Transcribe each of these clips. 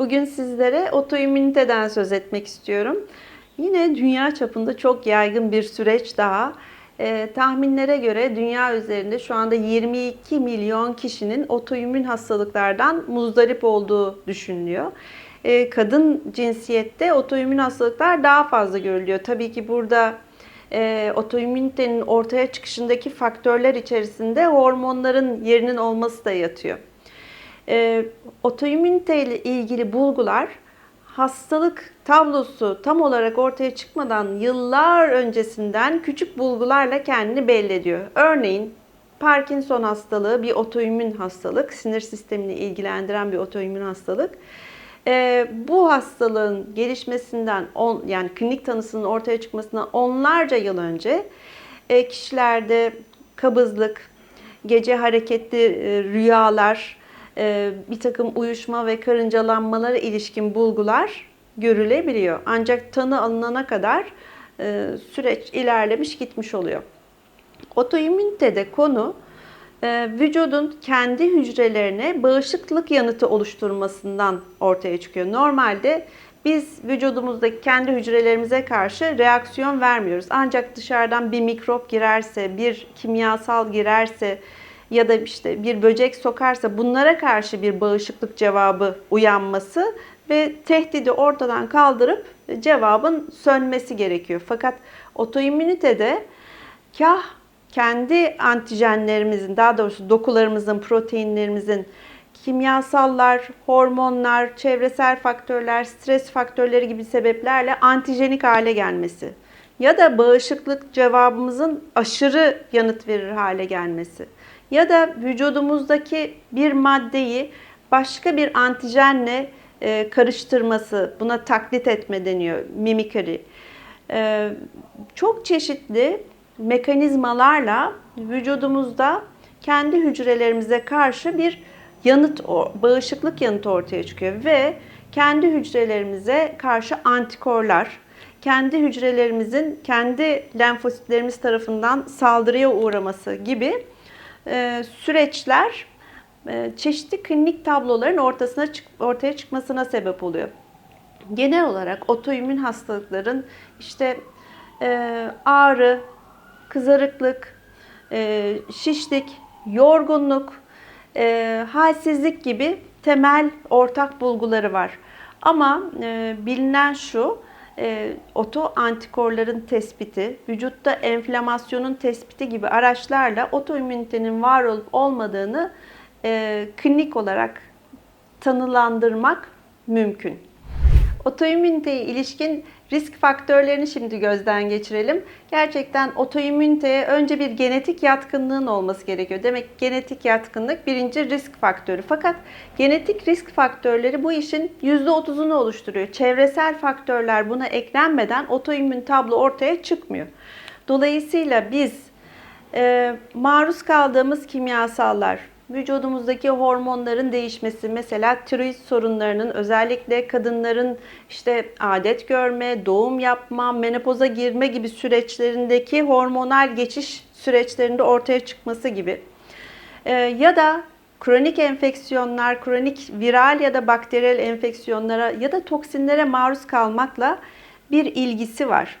Bugün sizlere otoimmüniteden söz etmek istiyorum. Yine dünya çapında çok yaygın bir süreç daha. Ee, tahminlere göre dünya üzerinde şu anda 22 milyon kişinin otoimmün hastalıklardan muzdarip olduğu düşünülüyor. Ee, kadın cinsiyette otoimmün hastalıklar daha fazla görülüyor. Tabii ki burada e, otoimmünitenin ortaya çıkışındaki faktörler içerisinde hormonların yerinin olması da yatıyor. E, otoimmünite ile ilgili bulgular hastalık tablosu tam olarak ortaya çıkmadan yıllar öncesinden küçük bulgularla kendini belli ediyor. Örneğin Parkinson hastalığı bir otoimmün hastalık, sinir sistemini ilgilendiren bir otoimmün hastalık. Ee, bu hastalığın gelişmesinden, on, yani klinik tanısının ortaya çıkmasından onlarca yıl önce e, kişilerde kabızlık, gece hareketli e, rüyalar, e, bir takım uyuşma ve karıncalanmalara ilişkin bulgular görülebiliyor. Ancak tanı alınana kadar e, süreç ilerlemiş gitmiş oluyor. Otoimmünitede konu e, vücudun kendi hücrelerine bağışıklık yanıtı oluşturmasından ortaya çıkıyor. Normalde biz vücudumuzdaki kendi hücrelerimize karşı reaksiyon vermiyoruz. Ancak dışarıdan bir mikrop girerse, bir kimyasal girerse ya da işte bir böcek sokarsa bunlara karşı bir bağışıklık cevabı uyanması ve tehdidi ortadan kaldırıp cevabın sönmesi gerekiyor. Fakat otoimmünitede kah kendi antijenlerimizin, daha doğrusu dokularımızın, proteinlerimizin kimyasallar, hormonlar, çevresel faktörler, stres faktörleri gibi sebeplerle antijenik hale gelmesi ya da bağışıklık cevabımızın aşırı yanıt verir hale gelmesi ya da vücudumuzdaki bir maddeyi başka bir antijenle e, karıştırması, buna taklit etme deniyor, mimikri. E, çok çeşitli mekanizmalarla vücudumuzda kendi hücrelerimize karşı bir yanıt, bağışıklık yanıtı ortaya çıkıyor ve kendi hücrelerimize karşı antikorlar, kendi hücrelerimizin kendi lenfositlerimiz tarafından saldırıya uğraması gibi süreçler e, çeşitli klinik tabloların ortasına ortaya çıkmasına sebep oluyor. Genel olarak otoimmün hastalıkların işte e, ağrı, kızarıklık, e, şişlik, yorgunluk, e, halsizlik gibi temel ortak bulguları var. Ama e, bilinen şu, e, oto antikorların tespiti, vücutta enflamasyonun tespiti gibi araçlarla otoimmünitenin var olup olmadığını e, klinik olarak tanılandırmak mümkün. Otoimmüniteye ilişkin risk faktörlerini şimdi gözden geçirelim. Gerçekten otoimmüniteye önce bir genetik yatkınlığın olması gerekiyor. Demek genetik yatkınlık birinci risk faktörü. Fakat genetik risk faktörleri bu işin %30'unu oluşturuyor. Çevresel faktörler buna eklenmeden otoimmün tablo ortaya çıkmıyor. Dolayısıyla biz e, maruz kaldığımız kimyasallar, vücudumuzdaki hormonların değişmesi mesela tiroid sorunlarının özellikle kadınların işte adet görme, doğum yapma, menopoza girme gibi süreçlerindeki hormonal geçiş süreçlerinde ortaya çıkması gibi ee, ya da kronik enfeksiyonlar, kronik viral ya da bakteriyel enfeksiyonlara ya da toksinlere maruz kalmakla bir ilgisi var.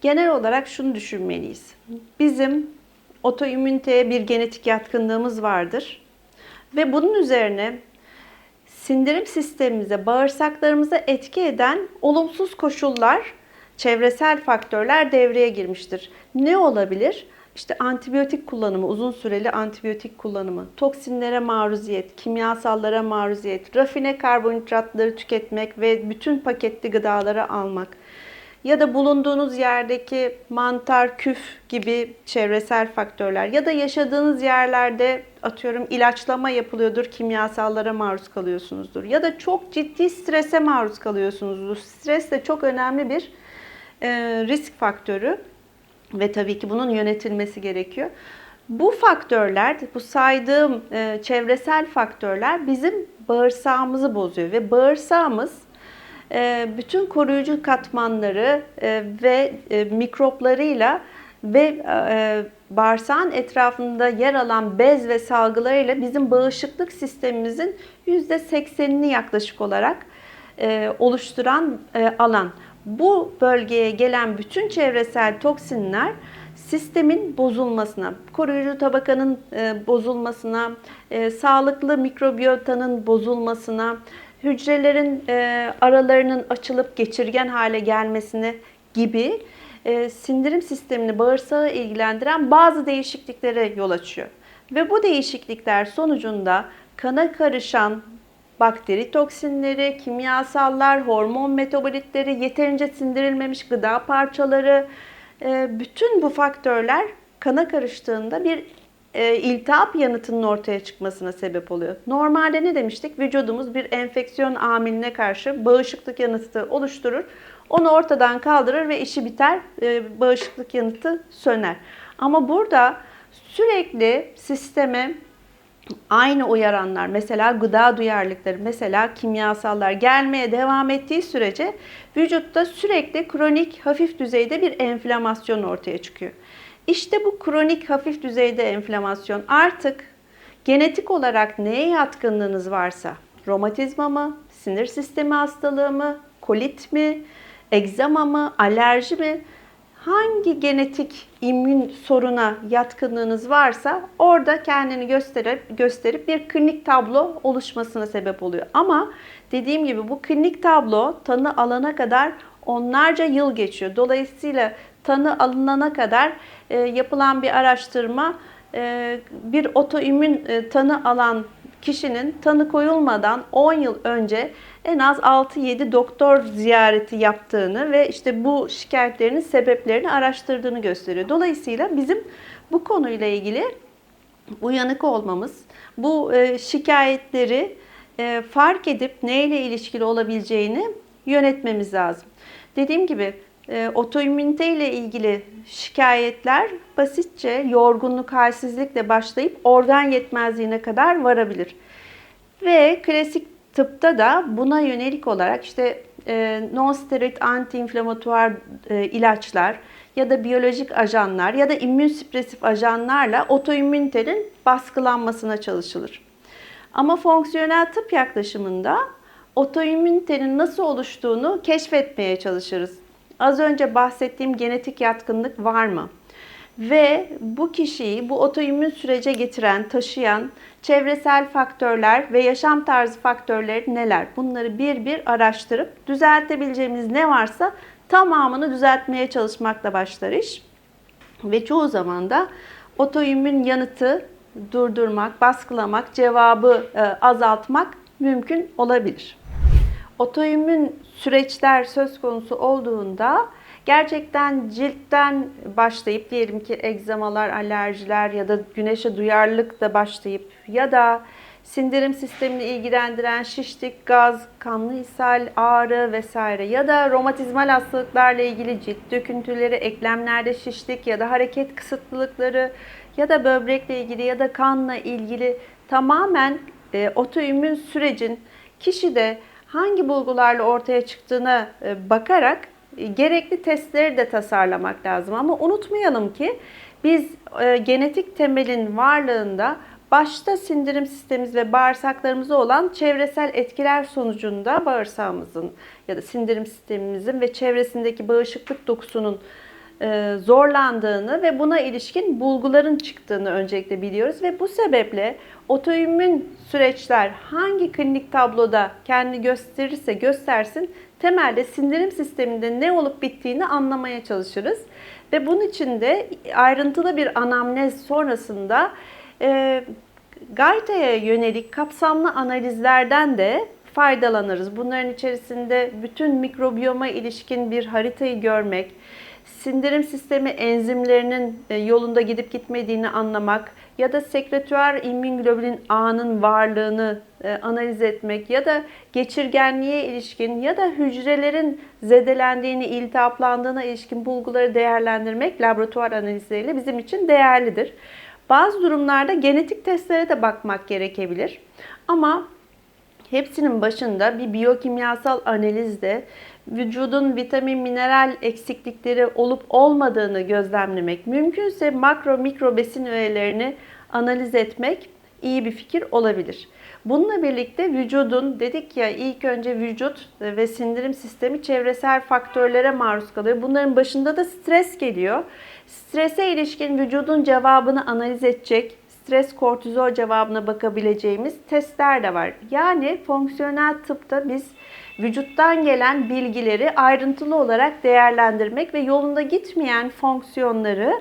Genel olarak şunu düşünmeliyiz. Bizim otoimmüniteye bir genetik yatkınlığımız vardır. Ve bunun üzerine sindirim sistemimize, bağırsaklarımıza etki eden olumsuz koşullar, çevresel faktörler devreye girmiştir. Ne olabilir? İşte antibiyotik kullanımı, uzun süreli antibiyotik kullanımı, toksinlere maruziyet, kimyasallara maruziyet, rafine karbonhidratları tüketmek ve bütün paketli gıdaları almak ya da bulunduğunuz yerdeki mantar, küf gibi çevresel faktörler ya da yaşadığınız yerlerde atıyorum ilaçlama yapılıyordur, kimyasallara maruz kalıyorsunuzdur ya da çok ciddi strese maruz kalıyorsunuzdur. Stres de çok önemli bir e, risk faktörü ve tabii ki bunun yönetilmesi gerekiyor. Bu faktörler, bu saydığım e, çevresel faktörler bizim bağırsağımızı bozuyor ve bağırsağımız bütün koruyucu katmanları e, ve e, mikroplarıyla ve bağırsağın etrafında yer alan bez ve salgılarıyla bizim bağışıklık sistemimizin %80'ini yaklaşık olarak e, oluşturan e, alan. Bu bölgeye gelen bütün çevresel toksinler sistemin bozulmasına, koruyucu tabakanın e, bozulmasına, e, sağlıklı mikrobiyotanın bozulmasına, hücrelerin e, aralarının açılıp geçirgen hale gelmesine gibi e, sindirim sistemini, bağırsağı ilgilendiren bazı değişikliklere yol açıyor. Ve bu değişiklikler sonucunda kana karışan bakteri toksinleri, kimyasallar, hormon metabolitleri, yeterince sindirilmemiş gıda parçaları, e, bütün bu faktörler kana karıştığında bir e, iltihap yanıtının ortaya çıkmasına sebep oluyor. Normalde ne demiştik? Vücudumuz bir enfeksiyon amiline karşı bağışıklık yanıtı oluşturur. Onu ortadan kaldırır ve işi biter, e, bağışıklık yanıtı söner. Ama burada sürekli sisteme aynı uyaranlar, mesela gıda duyarlılıkları, mesela kimyasallar gelmeye devam ettiği sürece vücutta sürekli kronik hafif düzeyde bir enflamasyon ortaya çıkıyor. İşte bu kronik hafif düzeyde enflamasyon artık genetik olarak neye yatkınlığınız varsa, romatizma mı, sinir sistemi hastalığı mı, kolit mi, egzama mı, alerji mi, hangi genetik immün soruna yatkınlığınız varsa orada kendini gösterip gösterip bir klinik tablo oluşmasına sebep oluyor. Ama dediğim gibi bu klinik tablo tanı alana kadar onlarca yıl geçiyor. Dolayısıyla tanı alınana kadar e, yapılan bir araştırma e, bir otoimmün e, tanı alan kişinin tanı koyulmadan 10 yıl önce en az 6-7 doktor ziyareti yaptığını ve işte bu şikayetlerinin sebeplerini araştırdığını gösteriyor. Dolayısıyla bizim bu konuyla ilgili uyanık olmamız, bu e, şikayetleri e, fark edip neyle ilişkili olabileceğini yönetmemiz lazım. Dediğim gibi e, otoimmünite ile ilgili şikayetler basitçe yorgunluk, halsizlikle başlayıp organ yetmezliğine kadar varabilir. Ve klasik tıpta da buna yönelik olarak işte e, non-steroid anti-inflamatuar e, ilaçlar ya da biyolojik ajanlar ya da immün ajanlarla otoimmünitenin baskılanmasına çalışılır. Ama fonksiyonel tıp yaklaşımında otoimmünitenin nasıl oluştuğunu keşfetmeye çalışırız. Az önce bahsettiğim genetik yatkınlık var mı? Ve bu kişiyi bu otoimmün sürece getiren, taşıyan çevresel faktörler ve yaşam tarzı faktörleri neler? Bunları bir bir araştırıp düzeltebileceğimiz ne varsa tamamını düzeltmeye çalışmakla başlar iş. Ve çoğu zaman da otoimmün yanıtı durdurmak, baskılamak, cevabı e, azaltmak mümkün olabilir. Otoimmün süreçler söz konusu olduğunda gerçekten ciltten başlayıp diyelim ki egzamalar, alerjiler ya da güneşe duyarlılık da başlayıp ya da sindirim sistemini ilgilendiren şişlik, gaz, kanlı ishal, ağrı vesaire ya da romatizmal hastalıklarla ilgili cilt döküntüleri, eklemlerde şişlik ya da hareket kısıtlılıkları ya da böbrekle ilgili ya da kanla ilgili tamamen e, otoimmün sürecin kişide hangi bulgularla ortaya çıktığına e, bakarak e, gerekli testleri de tasarlamak lazım. Ama unutmayalım ki biz e, genetik temelin varlığında başta sindirim sistemimiz ve bağırsaklarımıza olan çevresel etkiler sonucunda bağırsağımızın ya da sindirim sistemimizin ve çevresindeki bağışıklık dokusunun zorlandığını ve buna ilişkin bulguların çıktığını öncelikle biliyoruz ve bu sebeple otoimmün süreçler hangi klinik tabloda kendi gösterirse göstersin temelde sindirim sisteminde ne olup bittiğini anlamaya çalışırız. Ve bunun için de ayrıntılı bir anamnez sonrasında e, Gayta'ya yönelik kapsamlı analizlerden de faydalanırız. Bunların içerisinde bütün mikrobiyoma ilişkin bir haritayı görmek, sindirim sistemi enzimlerinin e, yolunda gidip gitmediğini anlamak ya da sekretuar immünoglobulin A'nın varlığını e, analiz etmek ya da geçirgenliğe ilişkin ya da hücrelerin zedelendiğini, iltihaplandığına ilişkin bulguları değerlendirmek laboratuvar analizleriyle bizim için değerlidir. Bazı durumlarda genetik testlere de bakmak gerekebilir. Ama hepsinin başında bir biyokimyasal analizde vücudun vitamin, mineral eksiklikleri olup olmadığını gözlemlemek, mümkünse makro mikro besin öğelerini analiz etmek iyi bir fikir olabilir. Bununla birlikte vücudun dedik ya ilk önce vücut ve sindirim sistemi çevresel faktörlere maruz kalıyor. Bunların başında da stres geliyor. Strese ilişkin vücudun cevabını analiz edecek, stres kortizol cevabına bakabileceğimiz testler de var. Yani fonksiyonel tıpta biz vücuttan gelen bilgileri ayrıntılı olarak değerlendirmek ve yolunda gitmeyen fonksiyonları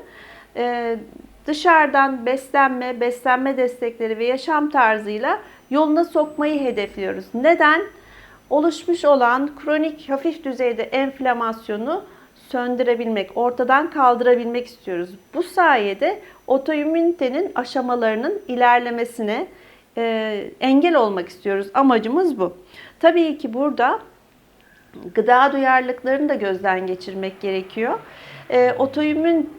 e, dışarıdan beslenme, beslenme destekleri ve yaşam tarzıyla yoluna sokmayı hedefliyoruz. Neden? Oluşmuş olan kronik hafif düzeyde enflamasyonu söndürebilmek, ortadan kaldırabilmek istiyoruz. Bu sayede otoimmünitenin aşamalarının ilerlemesine e, engel olmak istiyoruz. Amacımız bu. Tabii ki burada gıda duyarlılıklarını da gözden geçirmek gerekiyor. E, otoimmün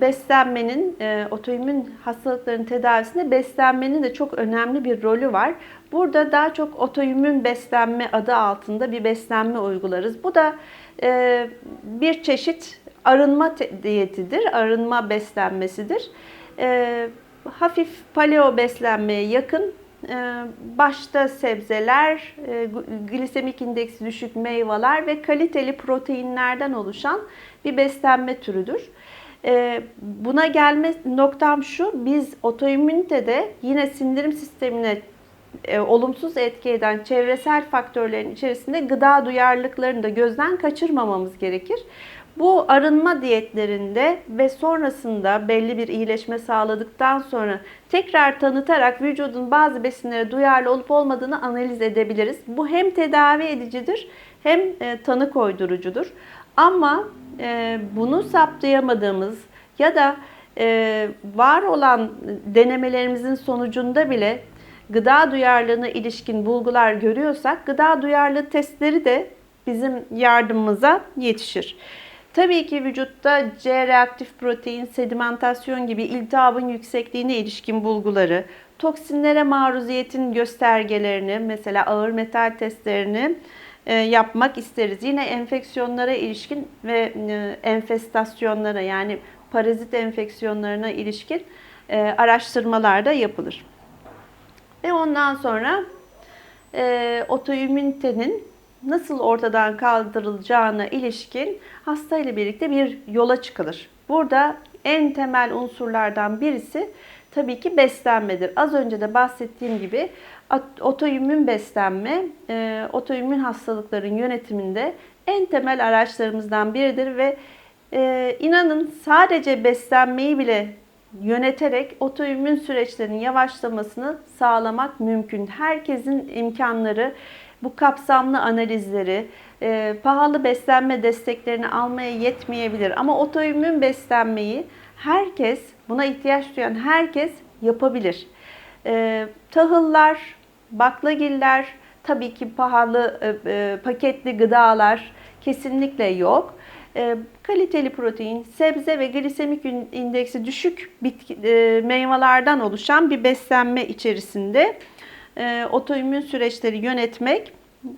beslenmenin, e, otoimmün hastalıkların tedavisinde beslenmenin de çok önemli bir rolü var. Burada daha çok otoimmün beslenme adı altında bir beslenme uygularız. Bu da e, bir çeşit arınma diyetidir, arınma beslenmesidir. E, hafif paleo beslenmeye yakın başta sebzeler, e, glisemik indeksi düşük meyveler ve kaliteli proteinlerden oluşan bir beslenme türüdür. E, buna gelme noktam şu, biz otoimmünitede yine sindirim sistemine olumsuz etki eden çevresel faktörlerin içerisinde gıda duyarlılıklarını da gözden kaçırmamamız gerekir. Bu arınma diyetlerinde ve sonrasında belli bir iyileşme sağladıktan sonra tekrar tanıtarak vücudun bazı besinlere duyarlı olup olmadığını analiz edebiliriz. Bu hem tedavi edicidir hem e, tanı koydurucudur. Ama e, bunu saptayamadığımız ya da e, var olan denemelerimizin sonucunda bile gıda duyarlılığına ilişkin bulgular görüyorsak gıda duyarlılığı testleri de bizim yardımımıza yetişir. Tabii ki vücutta C reaktif protein, sedimentasyon gibi iltihabın yüksekliğine ilişkin bulguları, toksinlere maruziyetin göstergelerini, mesela ağır metal testlerini e, yapmak isteriz. Yine enfeksiyonlara ilişkin ve e, enfestasyonlara yani parazit enfeksiyonlarına ilişkin e, araştırmalar da yapılır. Ve ondan sonra e, otoimmünitenin nasıl ortadan kaldırılacağına ilişkin hasta ile birlikte bir yola çıkılır. Burada en temel unsurlardan birisi tabii ki beslenmedir. Az önce de bahsettiğim gibi otoimmün beslenme, e, otoimmün hastalıkların yönetiminde en temel araçlarımızdan biridir ve e, inanın sadece beslenmeyi bile yöneterek otoimmün süreçlerin yavaşlamasını sağlamak mümkün. Herkesin imkanları bu kapsamlı analizleri, e, pahalı beslenme desteklerini almaya yetmeyebilir. Ama otoimmün beslenmeyi herkes, buna ihtiyaç duyan herkes yapabilir. E, tahıllar, baklagiller, tabii ki pahalı e, e, paketli gıdalar kesinlikle yok. E, kaliteli protein, sebze ve glisemik indeksi düşük bitki, e, meyvelerden oluşan bir beslenme içerisinde e, otoimmün süreçleri yönetmek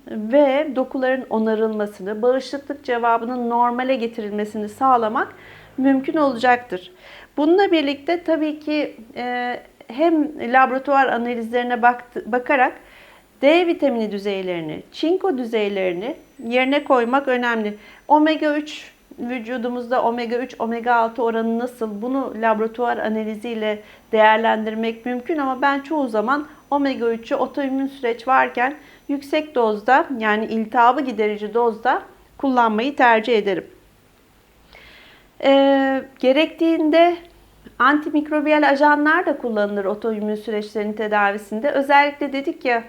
ve dokuların onarılmasını, bağışıklık cevabının normale getirilmesini sağlamak mümkün olacaktır. Bununla birlikte tabii ki e, hem laboratuvar analizlerine baktı, bakarak D vitamini düzeylerini, çinko düzeylerini yerine koymak önemli. Omega 3 vücudumuzda omega 3, omega 6 oranı nasıl? Bunu laboratuvar analiziyle değerlendirmek mümkün ama ben çoğu zaman omega 3'ü otoimmün süreç varken yüksek dozda yani iltihabı giderici dozda kullanmayı tercih ederim. Ee, gerektiğinde antimikrobiyal ajanlar da kullanılır otoimmün süreçlerin tedavisinde. Özellikle dedik ya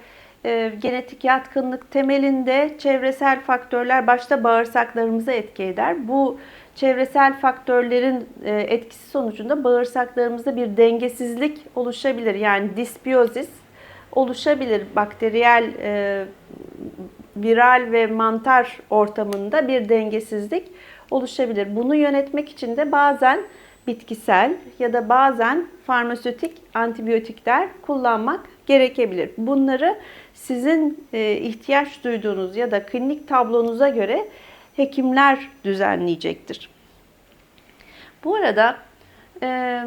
e, genetik yatkınlık temelinde çevresel faktörler başta bağırsaklarımıza etki eder. Bu çevresel faktörlerin e, etkisi sonucunda bağırsaklarımızda bir dengesizlik oluşabilir. Yani disbiyozis oluşabilir. Bakteriyel, e, viral ve mantar ortamında bir dengesizlik oluşabilir. Bunu yönetmek için de bazen bitkisel ya da bazen farmasötik antibiyotikler kullanmak gerekebilir. Bunları sizin e, ihtiyaç duyduğunuz ya da klinik tablonuza göre hekimler düzenleyecektir. Bu arada e,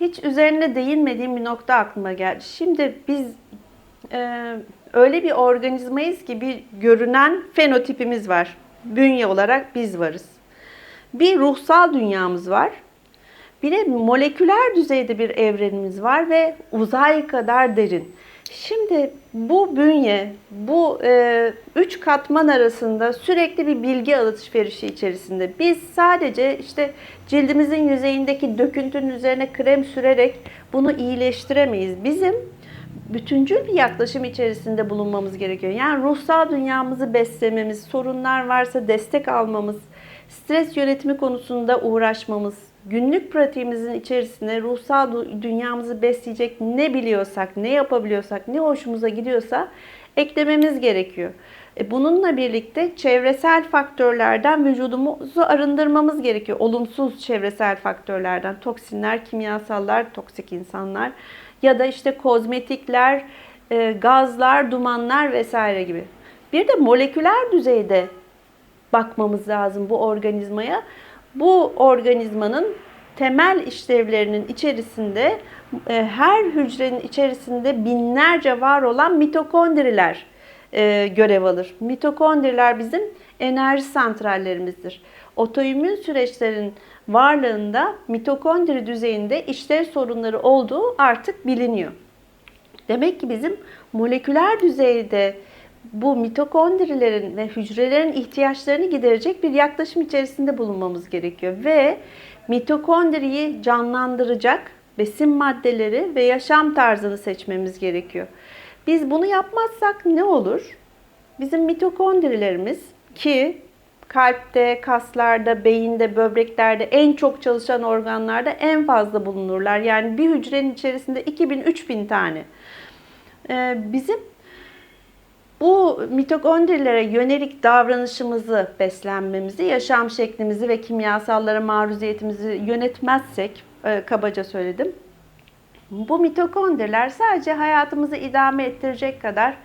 hiç üzerine değinmediğim bir nokta aklıma geldi. Şimdi biz e, öyle bir organizmayız ki bir görünen fenotipimiz var. Bünye olarak biz varız. Bir ruhsal dünyamız var. Bir de moleküler düzeyde bir evrenimiz var ve uzay kadar derin. Şimdi bu bünye, bu e, üç katman arasında sürekli bir bilgi alışverişi içerisinde. Biz sadece işte cildimizin yüzeyindeki döküntünün üzerine krem sürerek bunu iyileştiremeyiz. Bizim bütüncül bir yaklaşım içerisinde bulunmamız gerekiyor. Yani ruhsal dünyamızı beslememiz, sorunlar varsa destek almamız, stres yönetimi konusunda uğraşmamız, günlük pratiğimizin içerisine ruhsal dünyamızı besleyecek ne biliyorsak, ne yapabiliyorsak, ne hoşumuza gidiyorsa eklememiz gerekiyor. E, bununla birlikte çevresel faktörlerden vücudumuzu arındırmamız gerekiyor. Olumsuz çevresel faktörlerden, toksinler, kimyasallar, toksik insanlar ya da işte kozmetikler, e, gazlar, dumanlar vesaire gibi. Bir de moleküler düzeyde bakmamız lazım bu organizmaya. Bu organizmanın temel işlevlerinin içerisinde e, her hücrenin içerisinde binlerce var olan mitokondriler e, görev alır. Mitokondriler bizim enerji santrallerimizdir. Otoimmün süreçlerin varlığında mitokondri düzeyinde işlev sorunları olduğu artık biliniyor. Demek ki bizim moleküler düzeyde bu mitokondrilerin ve hücrelerin ihtiyaçlarını giderecek bir yaklaşım içerisinde bulunmamız gerekiyor ve mitokondriyi canlandıracak besin maddeleri ve yaşam tarzını seçmemiz gerekiyor. Biz bunu yapmazsak ne olur? Bizim mitokondrilerimiz ki kalpte, kaslarda, beyinde, böbreklerde en çok çalışan organlarda en fazla bulunurlar. Yani bir hücrenin içerisinde 2000-3000 tane. Ee, bizim bu mitokondrilere yönelik davranışımızı, beslenmemizi, yaşam şeklimizi ve kimyasallara maruziyetimizi yönetmezsek, e, kabaca söyledim. Bu mitokondriler sadece hayatımızı idame ettirecek kadar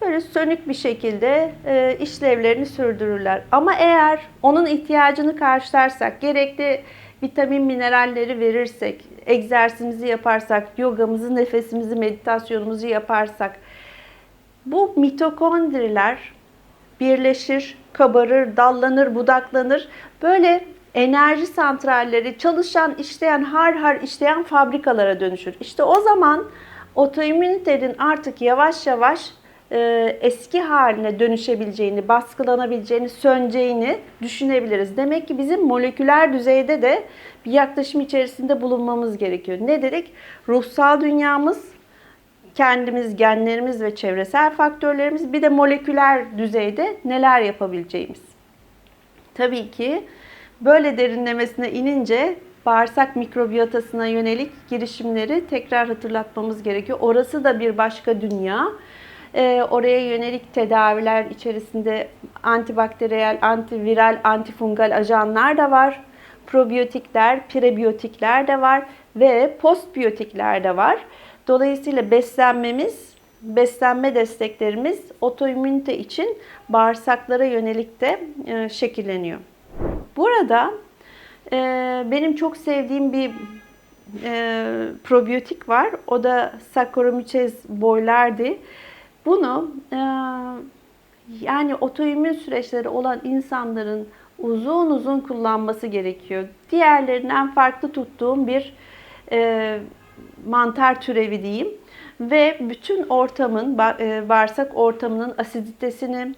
böyle sönük bir şekilde e, işlevlerini sürdürürler. Ama eğer onun ihtiyacını karşılarsak, gerekli vitamin mineralleri verirsek, egzersizimizi yaparsak, yogamızı, nefesimizi, meditasyonumuzu yaparsak, bu mitokondriler birleşir, kabarır, dallanır, budaklanır. Böyle enerji santralleri çalışan, işleyen, har har işleyen fabrikalara dönüşür. İşte o zaman otoimmünitenin artık yavaş yavaş e, eski haline dönüşebileceğini, baskılanabileceğini, söneceğini düşünebiliriz. Demek ki bizim moleküler düzeyde de bir yaklaşım içerisinde bulunmamız gerekiyor. Ne dedik? Ruhsal dünyamız, kendimiz, genlerimiz ve çevresel faktörlerimiz bir de moleküler düzeyde neler yapabileceğimiz. Tabii ki böyle derinlemesine inince bağırsak mikrobiyotasına yönelik girişimleri tekrar hatırlatmamız gerekiyor. Orası da bir başka dünya. Ee, oraya yönelik tedaviler içerisinde antibakteriyel, antiviral, antifungal ajanlar da var. Probiyotikler, prebiyotikler de var ve postbiyotikler de var. Dolayısıyla beslenmemiz, beslenme desteklerimiz otoimmünite için bağırsaklara yönelik de e, şekilleniyor. Burada e, benim çok sevdiğim bir e, probiyotik var. O da Saccharomyces boulardii. Bunu yani otoimmün süreçleri olan insanların uzun uzun kullanması gerekiyor. Diğerlerinden farklı tuttuğum bir mantar türevi diyeyim ve bütün ortamın e, bağırsak ortamının asiditesini,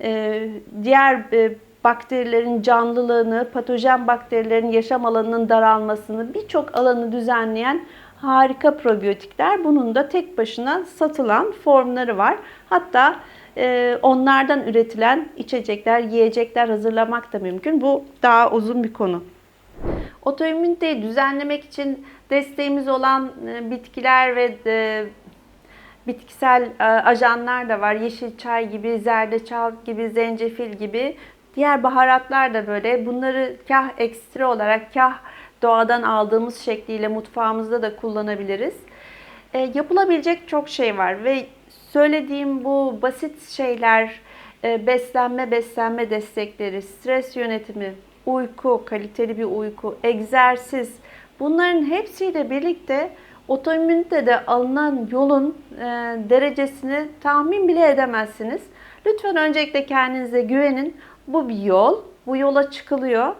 e, diğer e, bakterilerin canlılığını, patojen bakterilerin yaşam alanının daralmasını, birçok alanı düzenleyen harika probiyotikler. Bunun da tek başına satılan formları var. Hatta onlardan üretilen içecekler, yiyecekler hazırlamak da mümkün. Bu daha uzun bir konu. Otoimmüniteyi düzenlemek için desteğimiz olan e, bitkiler ve e, bitkisel e, ajanlar da var. Yeşil çay gibi, zerdeçal gibi, zencefil gibi. Diğer baharatlar da böyle. Bunları kah ekstra olarak kah doğadan aldığımız şekliyle mutfağımızda da kullanabiliriz. yapılabilecek çok şey var ve söylediğim bu basit şeyler, beslenme beslenme destekleri, stres yönetimi, uyku, kaliteli bir uyku, egzersiz, Bunların hepsiyle birlikte otoimmünitede alınan yolun e, derecesini tahmin bile edemezsiniz. Lütfen öncelikle kendinize güvenin. Bu bir yol. Bu yola çıkılıyor.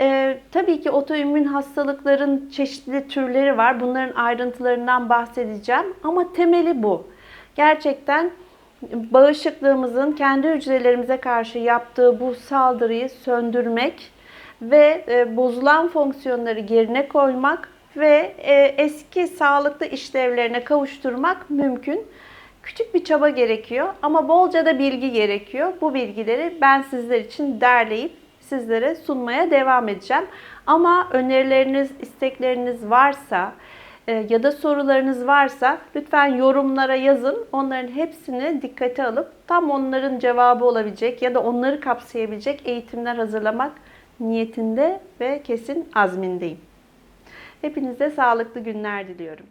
E, tabii ki otoimmün hastalıkların çeşitli türleri var. Bunların ayrıntılarından bahsedeceğim. Ama temeli bu. Gerçekten bağışıklığımızın kendi hücrelerimize karşı yaptığı bu saldırıyı söndürmek ve e, bozulan fonksiyonları yerine koymak ve e, eski sağlıklı işlevlerine kavuşturmak mümkün. Küçük bir çaba gerekiyor ama bolca da bilgi gerekiyor. Bu bilgileri ben sizler için derleyip sizlere sunmaya devam edeceğim. Ama önerileriniz, istekleriniz varsa e, ya da sorularınız varsa lütfen yorumlara yazın. Onların hepsini dikkate alıp tam onların cevabı olabilecek ya da onları kapsayabilecek eğitimler hazırlamak niyetinde ve kesin azmindeyim. Hepinize sağlıklı günler diliyorum.